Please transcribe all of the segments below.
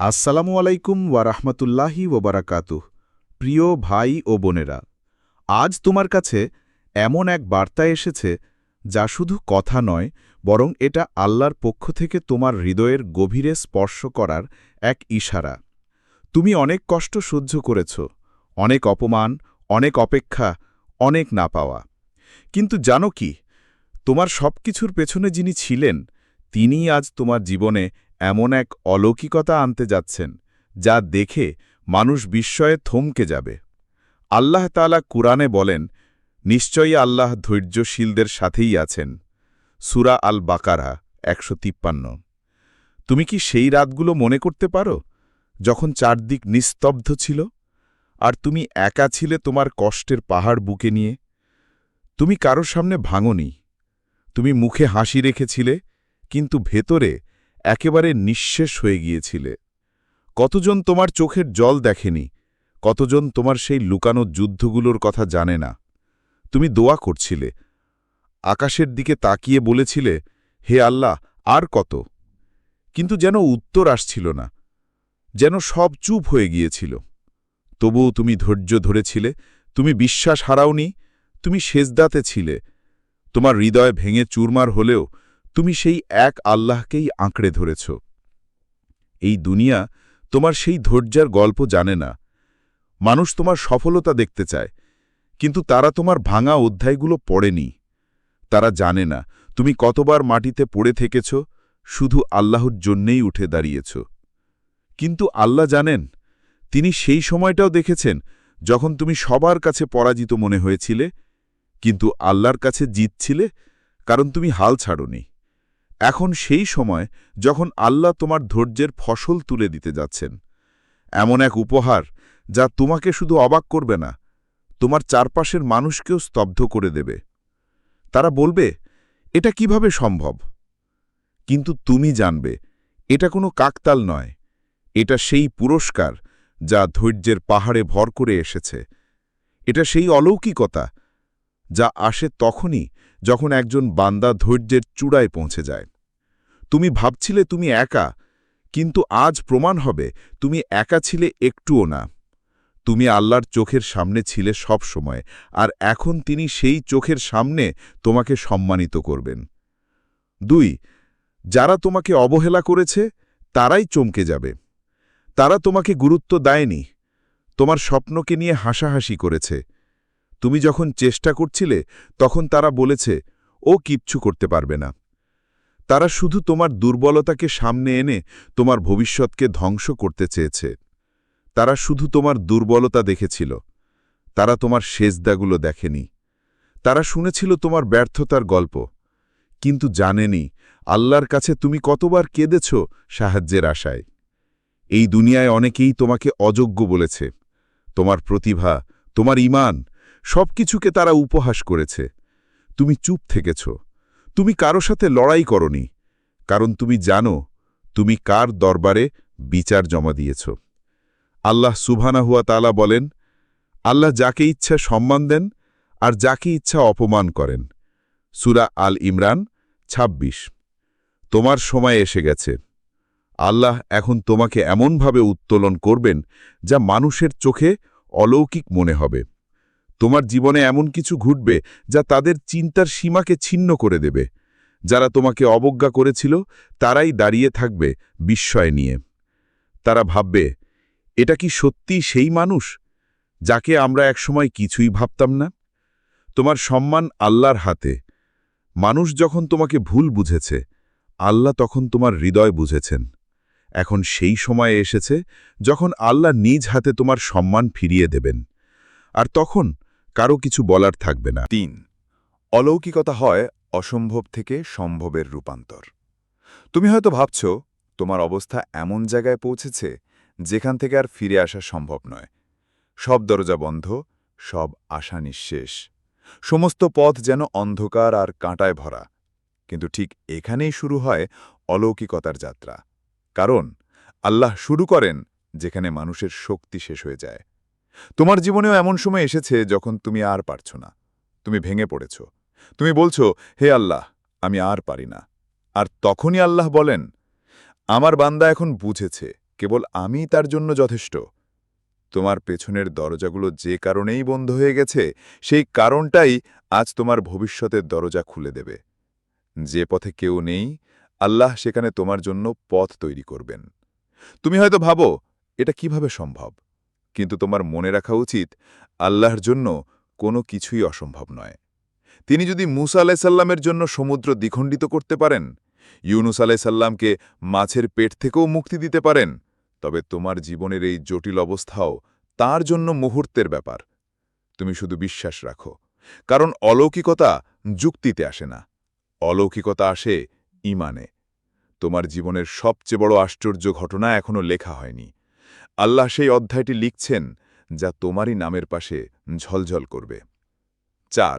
আসসালামু আলাইকুম ওয়ারাহমতুল্লাহি ওবারাকাতুহ প্রিয় ভাই ও বোনেরা, আজ তোমার কাছে এমন এক বার্তা এসেছে যা শুধু কথা নয়, বরং এটা আল্লাহর পক্ষ থেকে তোমার হৃদয়ের গভীরে স্পর্শ করার এক ইশারা। তুমি অনেক কষ্ট সহ্য করেছ, অনেক অপমান, অনেক অপেক্ষা, অনেক না পাওয়া। কিন্তু জানো কি, তোমার সবকিছুর পেছনে যিনি ছিলেন, তিনিই আজ তোমার জীবনে এমন এক অলৌকিকতা আনতে যাচ্ছেন, যা দেখে মানুষ বিস্ময়ে থমকে যাবে। আল্লাহ তালা কুরআনে বলেন, নিশ্চয়ই আল্লাহ ধৈর্যশীলদের সাথেই আছেন। সুরা আল বাকারা একশো তিপ্পান্ন। তুমি কি সেই রাতগুলো মনে করতে পারো, যখন চারদিক নিস্তব্ধ ছিল? আর তুমি একা ছিলে তোমার কষ্টের পাহাড় বুকে নিয়ে? তুমি কারোর সামনে ভাঙনি। তুমি মুখে হাসি রেখেছিলে, কিন্তু ভেতরে একেবারে নিঃশেষ হয়ে গিয়েছিলে। কতজন তোমার চোখের জল দেখেনি, কতজন তোমার সেই লুকানো যুদ্ধগুলোর কথা জানে না। তুমি দোয়া করছিলে, আকাশের দিকে তাকিয়ে বলেছিলে, হে আল্লাহ, আর কত? কিন্তু যেন উত্তর আসছিল না, যেন সব চুপ হয়ে গিয়েছিল। তবুও তুমি ধৈর্য ধরেছিলে, তুমি বিশ্বাস হারাওনি, তুমি সেজদাতে ছিলে, তোমার হৃদয় ভেঙে চুরমার হলেও তুমি সেই এক আল্লাহকেই আঁকড়ে ধরেছ। এই দুনিয়া তোমার সেই ধৈর্যার গল্প জানে না। মানুষ তোমার সফলতা দেখতে চায়, কিন্তু তারা তোমার ভাঙা অধ্যায়গুলো পড়েনি। তারা জানে না, তুমি কতবার মাটিতে পড়ে থেকেছ, শুধু আল্লাহর জন্যেই উঠে দাঁড়িয়েছ। কিন্তু আল্লাহ জানেন, তিনি সেই সময়টাও দেখেছেন, যখন তুমি সবার কাছে পরাজিত মনে হয়েছিলে, কিন্তু আল্লাহর কাছে জিতছিলে, কারণ তুমি হাল ছাড়নি। এখন সেই সময় যখন আল্লাহ তোমার ধৈর্যের ফসল তুলে দিতে যাচ্ছেন। এমন এক উপহার যা তোমাকে শুধু অবাক করবে না, তোমার চারপাশের মানুষকেও স্তব্ধ করে দেবে। তারা বলবে, এটা কীভাবে সম্ভব? কিন্তু তুমি জানবে, এটা কোনো কাকতাল নয়, এটা সেই পুরস্কার যা ধৈর্যের পাহাড়ে ভর করে এসেছে। এটা সেই অলৌকিকতা যা আসে তখনই যখন একজন বান্দা ধৈর্যের চূড়ায় পৌঁছে যায়। তুমি ভাবছিলে তুমি একা, কিন্তু আজ প্রমাণ হবে তুমি একা ছিলে একটুও না। তুমি আল্লাহর চোখের সামনে ছিলে সব সময়, আর এখন তিনি সেই চোখের সামনে তোমাকে সম্মানিত করবেন। দুই, যারা তোমাকে অবহেলা করেছে, তারাই চমকে যাবে। তারা তোমাকে গুরুত্ব দেয়নি, তোমার স্বপ্নকে নিয়ে হাসাহাসি করেছে। তুমি যখন চেষ্টা করছিলে, তখন তারা বলেছে, ও কিচ্ছু করতে পারবে না। তারা শুধু তোমার দুর্বলতাকে সামনে এনে তোমার ভবিষ্যৎকে ধ্বংস করতে চেয়েছে। তারা শুধু তোমার দুর্বলতা দেখেছিল। তারা তোমার সেজদাগুলো দেখেনি। তারা শুনেছিল তোমার ব্যর্থতার গল্প। কিন্তু জানেনি, আল্লাহর কাছে তুমি কতবার কেঁদেছ সাহায্যের আশায়। এই দুনিয়ায় অনেকেই তোমাকে অযোগ্য বলেছে। তোমার প্রতিভা, তোমার ইমান সব কিছুকে তারা উপহাস করেছে। তুমি চুপ থেকেছ। তুমি কারও সাথে লড়াই করনি। কারণ তুমি জানো, তুমি কার দরবারে বিচার জমা দিয়েছ। আল্লাহ সুবহানাহুয়া তালা বলেন, আল্লাহ যাকে ইচ্ছা সম্মান দেন আর যাকে ইচ্ছা অপমান করেন। সুরা আল ইমরান ২৬ তোমার সময় এসে গেছে। আল্লাহ এখন তোমাকে এমনভাবে উত্তোলন করবেন যা মানুষের চোখে অলৌকিক মনে হবে। তোমার জীবনে এমন কিছু ঘটবে যা তাদের চিন্তার সীমাকে ছিন্ন করে দেবে। যারা তোমাকে অবজ্ঞা করেছিল, তারাই দাঁড়িয়ে থাকবে বিস্ময় নিয়ে। তারা ভাববে, এটা কি সত্যি সেই মানুষ, যাকে আমরা একসময় কিছুই ভাবতাম না? তোমার সম্মান আল্লাহর হাতে। মানুষ যখন তোমাকে ভুল বুঝেছে, আল্লাহ তখন তোমার হৃদয় বুঝেছেন। এখন সেই সময়ে এসেছে যখন আল্লাহ নিজ হাতে তোমার সম্মান ফিরিয়ে দেবেন। আর তখন কারও কিছু বলার থাকবে না। তিন, অলৌকিকতা হয় অসম্ভব থেকে সম্ভবের রূপান্তর। তুমি হয়তো ভাবছ, তোমার অবস্থা এমন জায়গায় পৌঁছেছে যেখান থেকে আর ফিরে আসা সম্ভব নয়। সব দরজা বন্ধ, সব আশা নিঃশেষ। সমস্ত পথ যেন অন্ধকার আর কাঁটায় ভরা। কিন্তু ঠিক এখানেই শুরু হয় অলৌকিকতার যাত্রা। কারণ, আল্লাহ শুরু করেন যেখানে মানুষের শক্তি শেষ হয়ে যায়। তোমার জীবনেও এমন সময় এসেছে যখন তুমি আর পারছ না। তুমি ভেঙে পড়েছ। তুমি বলছো, হে আল্লাহ, আমি আর পারি না। আর তখনই আল্লাহ বলেন, আমার বান্দা এখন বুঝেছে, কেবল আমিই তার জন্য যথেষ্ট। তোমার পেছনের দরজাগুলো যে কারণেই বন্ধ হয়ে গেছে, সেই কারণটাই আজ তোমার ভবিষ্যতের দরজা খুলে দেবে। যে পথে কেউ নেই, আল্লাহ সেখানে তোমার জন্য পথ তৈরি করবেন। তুমি হয়তো ভাবো, এটা কীভাবে সম্ভব? কিন্তু তোমার মনে রাখা উচিত, আল্লাহর জন্য কোনো কিছুই অসম্ভব নয়। তিনি যদি মুসা আলাইসাল্লামের জন্য সমুদ্র দ্বিখণ্ডিত করতে পারেন, ইউনুস আলাইসাল্লামকে মাছের পেট থেকেও মুক্তি দিতে পারেন, তবে তোমার জীবনের এই জটিল অবস্থাও তার জন্য মুহূর্তের ব্যাপার। তুমি শুধু বিশ্বাস রাখো, কারণ অলৌকিকতা যুক্তিতে আসে না। অলৌকিকতা আসে ইমানে। তোমার জীবনের সবচেয়ে বড় আশ্চর্য ঘটনা এখনও লেখা হয়নি। আল্লাহ সেই অধ্যায়টি লিখছেন যা তোমারই নামের পাশে ঝলঝল করবে। চার,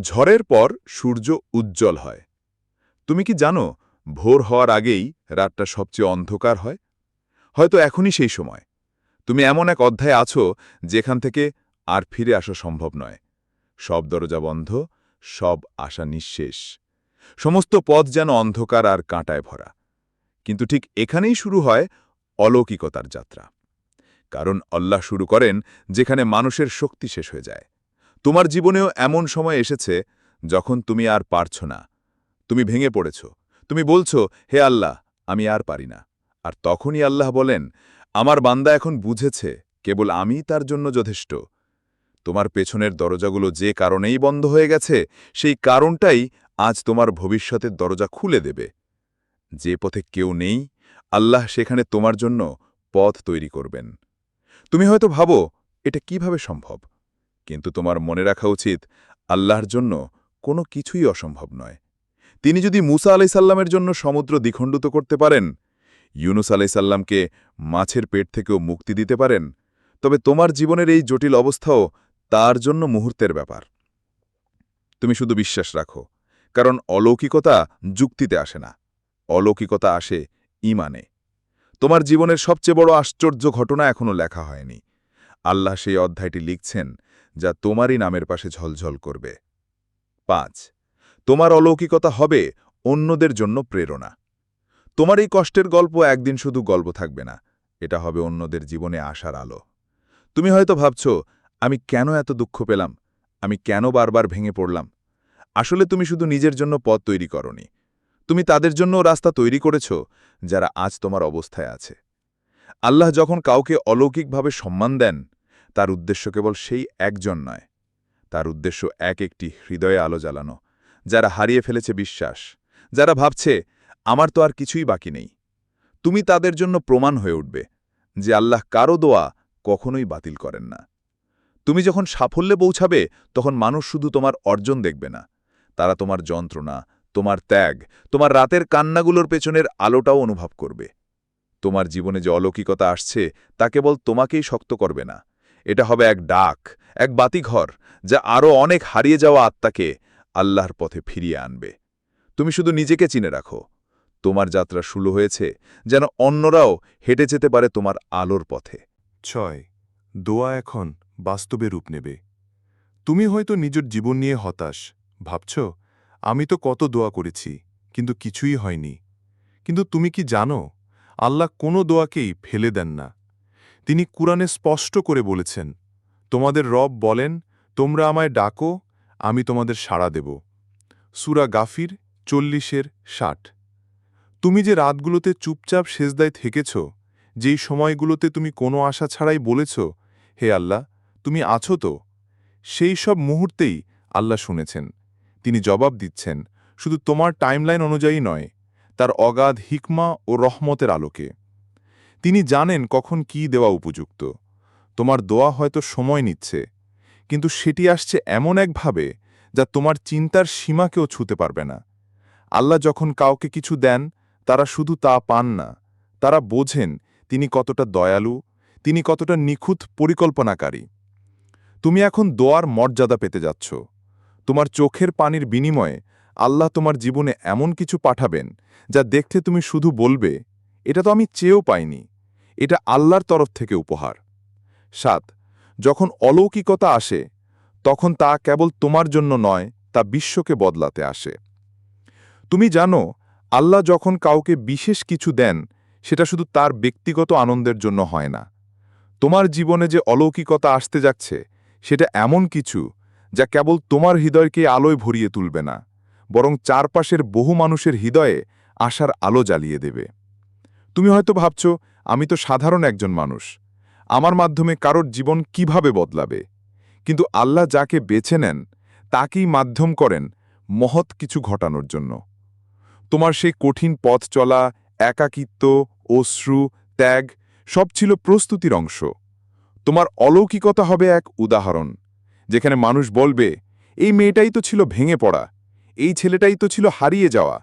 ঝড়ের পর সূর্য উজ্জ্বল হয়। তুমি কি জানো, ভোর হওয়ার আগেই রাতটা সবচেয়ে অন্ধকার হয়? হয়তো এখনই সেই সময়। তুমি এমন এক অধ্যায় আছো যেখান থেকে আর ফিরে আসা সম্ভব নয়। সব দরজা বন্ধ, সব আশা নিঃশেষ। সমস্ত পথ যেন অন্ধকার আর কাঁটায় ভরা। কিন্তু ঠিক এখানেই শুরু হয় অলৌকিকতার যাত্রা। কারণ আল্লাহ শুরু করেন যেখানে মানুষের শক্তি শেষ হয়ে যায়। তোমার জীবনেও এমন সময় এসেছে যখন তুমি আর পারছ না। তুমি ভেঙে পড়েছ। তুমি বলছো, হে আল্লাহ, আমি আর পারি না। আর তখনই আল্লাহ বলেন, আমার বান্দা এখন বুঝেছে, কেবল আমি তার জন্য যথেষ্ট। তোমার পেছনের দরজাগুলো যে কারণেই বন্ধ হয়ে গেছে, সেই কারণটাই আজ তোমার ভবিষ্যতের দরজা খুলে দেবে। যে পথে কেউ নেই, আল্লাহ সেখানে তোমার জন্য পথ তৈরি করবেন। তুমি হয়তো ভাবো, এটা কীভাবে সম্ভব? কিন্তু তোমার মনে রাখা উচিত, আল্লাহর জন্য কোনো কিছুই অসম্ভব নয়। তিনি যদি মুসা আলাইসাল্লামের জন্য সমুদ্র দ্বিখণ্ডিত করতে পারেন, ইউনুস আলাইসাল্লামকে মাছের পেট থেকেও মুক্তি দিতে পারেন, তবে তোমার জীবনের এই জটিল অবস্থাও তার জন্য মুহূর্তের ব্যাপার। তুমি শুধু বিশ্বাস রাখো, কারণ অলৌকিকতা যুক্তিতে আসে না। অলৌকিকতা আসে ইমানে। তোমার জীবনের সবচেয়ে বড় আশ্চর্য ঘটনা এখনও লেখা হয়নি। আল্লাহ সেই অধ্যায়টি লিখছেন, যা তোমারই নামের পাশে ঝলঝল করবে। পাঁচ, তোমার অলৌকিকতা হবে অন্যদের জন্য প্রেরণা। তোমার এই কষ্টের গল্প একদিন শুধু গল্প থাকবে না, এটা হবে অন্যদের জীবনে আসার আলো। তুমি হয়তো ভাবছ, আমি কেন এত দুঃখ পেলাম? আমি কেন বারবার ভেঙে পড়লাম? আসলে তুমি শুধু নিজের জন্য পথ তৈরি করনি তুমি তাদের জন্য রাস্তা তৈরি করেছ, যারা আজ তোমার অবস্থায় আছে। আল্লাহ যখন কাউকে অলৌকিকভাবে সম্মান দেন, তার উদ্দেশ্য কেবল সেই একজন নয়, তার উদ্দেশ্য এক একটি হৃদয়ে আলো জ্বালানো, যারা হারিয়ে ফেলেছে বিশ্বাস, যারা ভাবছে, আমার তো আর কিছুই বাকি নেই। তুমি তাদের জন্য প্রমাণ হয়ে উঠবে যে আল্লাহ কারও দোয়া কখনোই বাতিল করেন না। তুমি যখন সাফল্যে পৌঁছাবে, তখন মানুষ শুধু তোমার অর্জন দেখবে না, তারা তোমার যন্ত্রণা তোমার ত্যাগ, তোমার রাতের কান্নাগুলোর পেছনের আলোটাও অনুভব করবে। তোমার জীবনে যে অলৌকিকতা আসছে, তা কেবল তোমাকেই শক্ত করবে না। এটা হবে এক ডাক, এক বাতিঘর, যা আরও অনেক হারিয়ে যাওয়া আত্মাকে আল্লাহর পথে ফিরিয়ে আনবে। তুমি শুধু নিজেকে চিনে রাখো। তোমার যাত্রা শুরু হয়েছে, যেন অন্যরাও হেঁটে যেতে পারে তোমার আলোর পথে। ছয়, দোয়া এখন বাস্তবে রূপ নেবে। তুমি হয়তো নিজের জীবন নিয়ে হতাশ, ভাবছ আমি তো কত দোয়া করেছি, কিন্তু কিছুই হয়নি। কিন্তু তুমি কি জানো, আল্লাহ কোনো দোয়াকেই ফেলে দেন না। তিনি কুরআনে স্পষ্ট করে বলেছেন, তোমাদের রব বলেন, তোমরা আমায় ডাকো, আমি তোমাদের সাড়া দেব। সুরা গাফির চল্লিশের ষাট। তুমি যে রাতগুলোতে চুপচাপ সেজদায় থেকেছ, যেই সময়গুলোতে তুমি কোনো আশা ছাড়াই বলেছ, হে আল্লাহ, তুমি আছো তো? সেই সব মুহূর্তেই আল্লাহ শুনেছেন। তিনি জবাব দিচ্ছেন, শুধু তোমার টাইমলাইন অনুযায়ী নয়, তার অগাধ হিকমা ও রহমতের আলোকে। তিনি জানেন কখন কি দেওয়া উপযুক্ত। তোমার দোয়া হয়তো সময় নিচ্ছে, কিন্তু সেটি আসছে এমন একভাবে যা তোমার চিন্তার সীমাকেও ছুতে পারবে না। আল্লাহ যখন কাউকে কিছু দেন, তারা শুধু তা পান না, তারা বোঝেন তিনি কতটা দয়ালু, তিনি কতটা নিখুঁত পরিকল্পনাকারী। তুমি এখন দোয়ার মর্যাদা পেতে যাচ্ছ। তোমার চোখের পানির বিনিময়ে আল্লাহ তোমার জীবনে এমন কিছু পাঠাবেন, যা দেখতে তুমি শুধু বলবে, এটা তো আমি চেয়েও পাইনি। এটা আল্লাহর তরফ থেকে উপহার। সাত, যখন অলৌকিকতা আসে, তখন তা কেবল তোমার জন্য নয়, তা বিশ্বকে বদলাতে আসে। তুমি জানো, আল্লাহ যখন কাউকে বিশেষ কিছু দেন, সেটা শুধু তার ব্যক্তিগত আনন্দের জন্য হয় না। তোমার জীবনে যে অলৌকিকতা আসতে যাচ্ছে, সেটা এমন কিছু যা কেবল তোমার হৃদয়কে আলোয় ভরিয়ে তুলবে না, বরং চারপাশের বহু মানুষের হৃদয়ে আশার আলো জ্বালিয়ে দেবে। তুমি হয়তো ভাবছ, আমি তো সাধারণ একজন মানুষ। আমার মাধ্যমে কারোর জীবন কীভাবে বদলাবে? কিন্তু আল্লাহ যাকে বেছে নেন, তাকেই মাধ্যম করেন মহৎ কিছু ঘটানোর জন্য। তোমার সেই কঠিন পথ চলা, একাকিত্ব, অশ্রু, ত্যাগ সব ছিল প্রস্তুতির অংশ। তোমার অলৌকিকতা হবে এক উদাহরণ। যেখানে মানুষ বলবে, এই মেয়েটাই তো ছিল ভেঙে পড়া, এই ছেলেটাই তো ছিল হারিয়ে যাওয়া,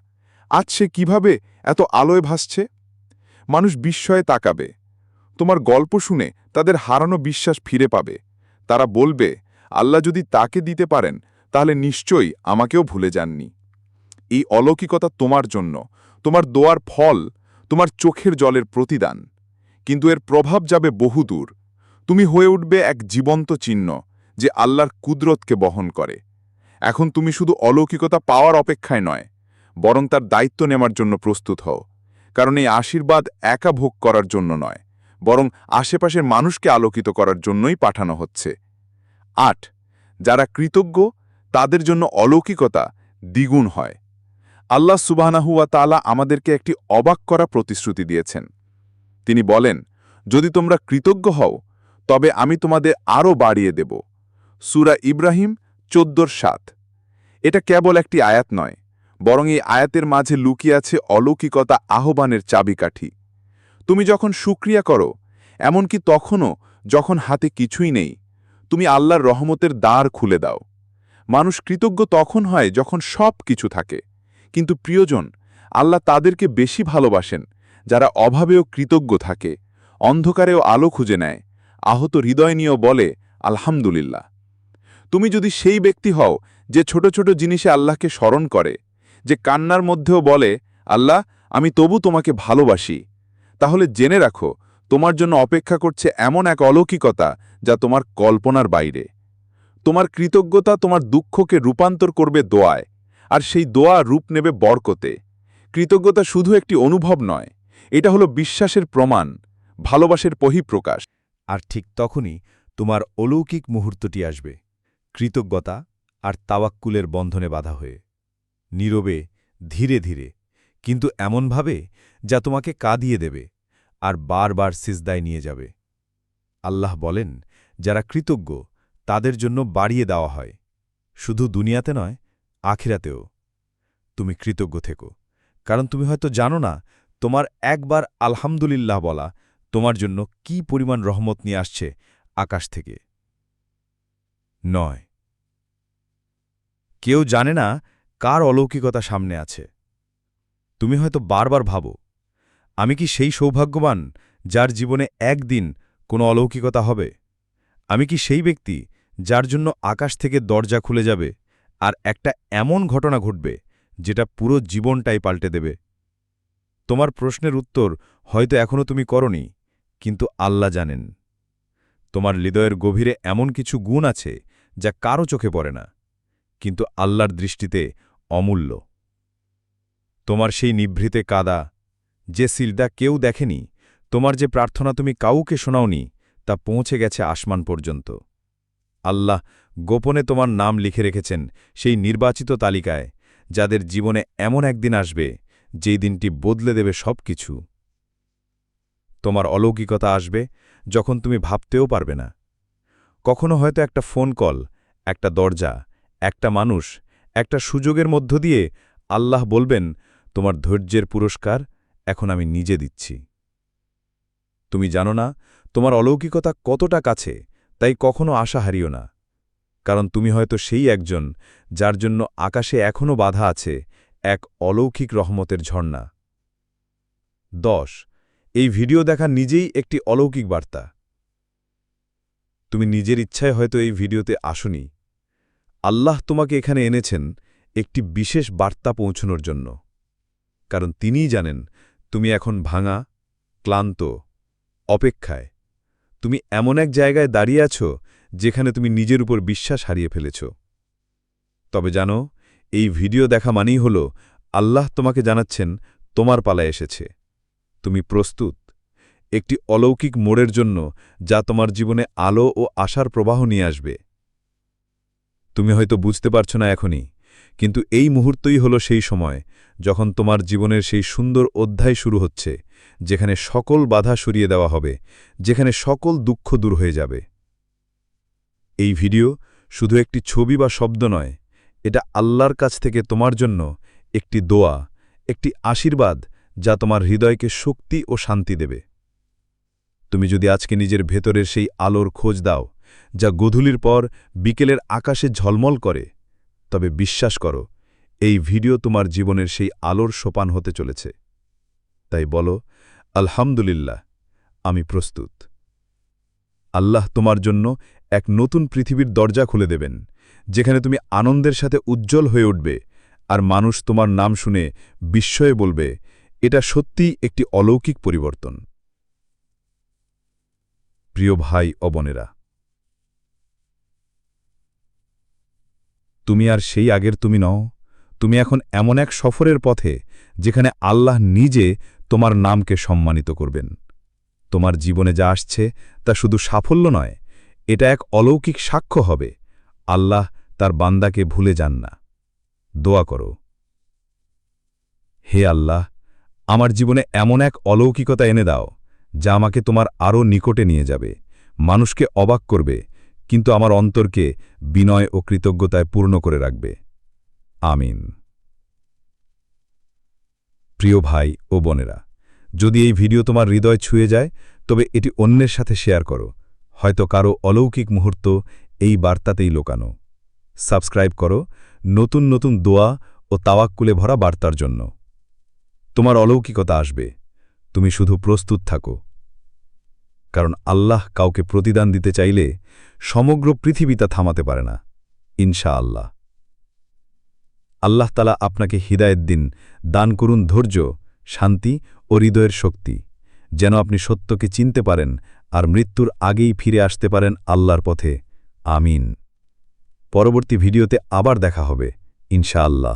আজ সে কীভাবে এত আলোয় ভাসছে? মানুষ বিস্ময়ে তাকাবে। তোমার গল্প শুনে তাদের হারানো বিশ্বাস ফিরে পাবে। তারা বলবে, আল্লাহ যদি তাকে দিতে পারেন, তাহলে নিশ্চয়ই আমাকেও ভুলে যাননি। এই অলৌকিকতা তোমার জন্য, তোমার দোয়ার ফল, তোমার চোখের জলের প্রতিদান। কিন্তু এর প্রভাব যাবে বহুদূর। তুমি হয়ে উঠবে এক জীবন্ত চিহ্ন যে আল্লাহর কুদরতকে বহন করে। এখন তুমি শুধু অলৌকিকতা পাওয়ার অপেক্ষায় নয়, বরং তার দায়িত্ব নেওয়ার জন্য প্রস্তুত হও। কারণ এই আশীর্বাদ একা ভোগ করার জন্য নয়, বরং আশেপাশের মানুষকে আলোকিত করার জন্যই পাঠানো হচ্ছে। আট, যারা কৃতজ্ঞ, তাদের জন্য অলৌকিকতা দ্বিগুণ হয়। আল্লাহ সুবাহনাহুয়া তালা আমাদেরকে একটি অবাক করা প্রতিশ্রুতি দিয়েছেন। তিনি বলেন, যদি তোমরা কৃতজ্ঞ হও, তবে আমি তোমাদের আরও বাড়িয়ে দেব। সুরা ইব্রাহিম চোদ্দোর সাত। এটা কেবল একটি আয়াত নয়, বরং এই আয়াতের মাঝে লুকিয়ে আছে অলৌকিকতা আহ্বানের চাবিকাঠি। তুমি যখন সুক্রিয়া করো, এমনকি তখনও যখন হাতে কিছুই নেই, তুমি আল্লাহর রহমতের দ্বার খুলে দাও। মানুষ কৃতজ্ঞ তখন হয় যখন সব কিছু থাকে। কিন্তু প্রিয়জন, আল্লাহ তাদেরকে বেশি ভালোবাসেন, যারা অভাবেও কৃতজ্ঞ থাকে, অন্ধকারেও আলো খুঁজে নেয়, আহত হৃদয় নিয়েও বলে, আলহামদুলিল্লাহ। তুমি যদি সেই ব্যক্তি হও যে ছোট ছোট জিনিসে আল্লাহকে স্মরণ করে, যে কান্নার মধ্যেও বলে, আল্লাহ, আমি তবু তোমাকে ভালোবাসি। তাহলে জেনে রাখো, তোমার জন্য অপেক্ষা করছে এমন এক অলৌকিকতা যা তোমার কল্পনার বাইরে। তোমার কৃতজ্ঞতা তোমার দুঃখকে রূপান্তর করবে দোয়ায়, আর সেই দোয়া রূপ নেবে বরকতে। কৃতজ্ঞতা শুধু একটি অনুভব নয়, এটা হলো বিশ্বাসের প্রমাণ, ভালোবাসের বহিঃপ্রকাশ। আর ঠিক তখনই তোমার অলৌকিক মুহূর্তটি আসবে। কৃতজ্ঞতা আর তাওয়াক্কুলের বন্ধনে বাধা হয়ে। নীরবে, ধীরে ধীরে, কিন্তু এমনভাবে যা তোমাকে কাঁদিয়ে দেবে আর বারবার সিজদায় নিয়ে যাবে। আল্লাহ বলেন, যারা কৃতজ্ঞ, তাদের জন্য বাড়িয়ে দেওয়া হয়। শুধু দুনিয়াতে নয়, আখিরাতেও। তুমি কৃতজ্ঞ থেকো, কারণ তুমি হয়তো জানো না, তোমার একবার আলহামদুলিল্লাহ বলা তোমার জন্য কি পরিমাণ রহমত নিয়ে আসছে আকাশ থেকে। নয়। কেউ জানে না কার অলৌকিকতা সামনে আছে। তুমি হয়তো বারবার ভাবো, আমি কি সেই সৌভাগ্যবান যার জীবনে একদিন কোনো অলৌকিকতা হবে? আমি কি সেই ব্যক্তি যার জন্য আকাশ থেকে দরজা খুলে যাবে আর একটা এমন ঘটনা ঘটবে যেটা পুরো জীবনটাই পাল্টে দেবে? তোমার প্রশ্নের উত্তর হয়তো এখনও তুমি করনি, কিন্তু আল্লাহ জানেন। তোমার হৃদয়ের গভীরে এমন কিছু গুণ আছে যা কারও চোখে পড়ে না, কিন্তু আল্লাহর দৃষ্টিতে অমূল্য। তোমার সেই নিভৃতে কাদা, যে সিলদা কেউ দেখেনি, তোমার যে প্রার্থনা তুমি কাউকে শোনাওনি, তা পৌঁছে গেছে আসমান পর্যন্ত। আল্লাহ গোপনে তোমার নাম লিখে রেখেছেন সেই নির্বাচিত তালিকায়, যাদের জীবনে এমন একদিন আসবে, যেই দিনটি বদলে দেবে সব কিছু তোমার অলৌকিকতা আসবে, যখন তুমি ভাবতেও পারবে না। কখনো হয়তো একটা ফোন কল, একটা দরজা, একটা মানুষ, একটা সুযোগের মধ্য দিয়ে আল্লাহ বলবেন, তোমার ধৈর্যের পুরস্কার এখন আমি নিজে দিচ্ছি। তুমি জানো না, তোমার অলৌকিকতা কতটা কাছে, তাই কখনো আশা হারিও না। কারণ তুমি হয়তো সেই একজন যার জন্য আকাশে এখনও বাধা আছে, এক অলৌকিক রহমতের ঝর্ণা। দশ, এই ভিডিও দেখা নিজেই একটি অলৌকিক বার্তা। তুমি নিজের ইচ্ছায় হয়তো এই ভিডিওতে আসনি। আল্লাহ তোমাকে এখানে এনেছেন একটি বিশেষ বার্তা পৌঁছনোর জন্য। কারণ তিনিই জানেন, তুমি এখন ভাঙা, ক্লান্ত, অপেক্ষায়। তুমি এমন এক জায়গায় দাঁড়িয়ে আছো, যেখানে তুমি নিজের উপর বিশ্বাস হারিয়ে ফেলেছ। তবে জানো, এই ভিডিও দেখা মানেই হল, আল্লাহ তোমাকে জানাচ্ছেন, তোমার পালা এসেছে। তুমি প্রস্তুত। একটি অলৌকিক মোড়ের জন্য যা তোমার জীবনে আলো ও আশার প্রবাহ নিয়ে আসবে। তুমি হয়তো বুঝতে পারছ না এখনই, কিন্তু এই মুহূর্তই হলো সেই সময় যখন তোমার জীবনের সেই সুন্দর অধ্যায় শুরু হচ্ছে, যেখানে সকল বাধা সরিয়ে দেওয়া হবে, যেখানে সকল দুঃখ দূর হয়ে যাবে। এই ভিডিও শুধু একটি ছবি বা শব্দ নয়, এটা আল্লাহর কাছ থেকে তোমার জন্য একটি দোয়া, একটি আশীর্বাদ যা তোমার হৃদয়কে শক্তি ও শান্তি দেবে। তুমি যদি আজকে নিজের ভেতরের সেই আলোর খোঁজ দাও, যা গধূলির পর বিকেলের আকাশে ঝলমল করে, তবে বিশ্বাস করো, এই ভিডিও তোমার জীবনের সেই আলোর সোপান হতে চলেছে। তাই বলো, আলহামদুলিল্লাহ, আমি প্রস্তুত। আল্লাহ তোমার জন্য এক নতুন পৃথিবীর দরজা খুলে দেবেন, যেখানে তুমি আনন্দের সাথে উজ্জ্বল হয়ে উঠবে, আর মানুষ তোমার নাম শুনে বিস্ময়ে বলবে, এটা সত্যিই একটি অলৌকিক পরিবর্তন। প্রিয় ভাই ও বোনেরা। তুমি আর সেই আগের তুমি নও, তুমি এখন এমন এক সফরের পথে যেখানে আল্লাহ নিজে তোমার নামকে সম্মানিত করবেন। তোমার জীবনে যা আসছে তা শুধু সাফল্য নয়, এটা এক অলৌকিক সাক্ষ্য হবে। আল্লাহ তার বান্দাকে ভুলে যান না। দোয়া করো। হে আল্লাহ, আমার জীবনে এমন এক অলৌকিকতা এনে দাও যা আমাকে তোমার আরও নিকটে নিয়ে যাবে। মানুষকে অবাক করবে, কিন্তু আমার অন্তরকে বিনয় ও কৃতজ্ঞতায় পূর্ণ করে রাখবে। আমিন। প্রিয় ভাই ও বোনেরা, যদি এই ভিডিও তোমার হৃদয় ছুঁয়ে যায়, তবে এটি অন্যের সাথে শেয়ার করো। হয়তো কারও অলৌকিক মুহূর্ত এই বার্তাতেই লোকানো। সাবস্ক্রাইব করো নতুন নতুন দোয়া ও তাওয়াক্কুলে ভরা বার্তার জন্য। তোমার অলৌকিকতা আসবে। তুমি শুধু প্রস্তুত থাকো। কারণ আল্লাহ কাউকে প্রতিদান দিতে চাইলে সমগ্র পৃথিবী তা থামাতে পারে না ইনশা আল্লাহ আল্লাহ তালা আপনাকে হিদায়েত দিন দান করুন ধৈর্য, শান্তি ও হৃদয়ের শক্তি, যেন আপনি সত্যকে চিনতে পারেন আর মৃত্যুর আগেই ফিরে আসতে পারেন আল্লাহর পথে। আমিন। পরবর্তী ভিডিওতে আবার দেখা হবে, ইনশাআল্লাহ।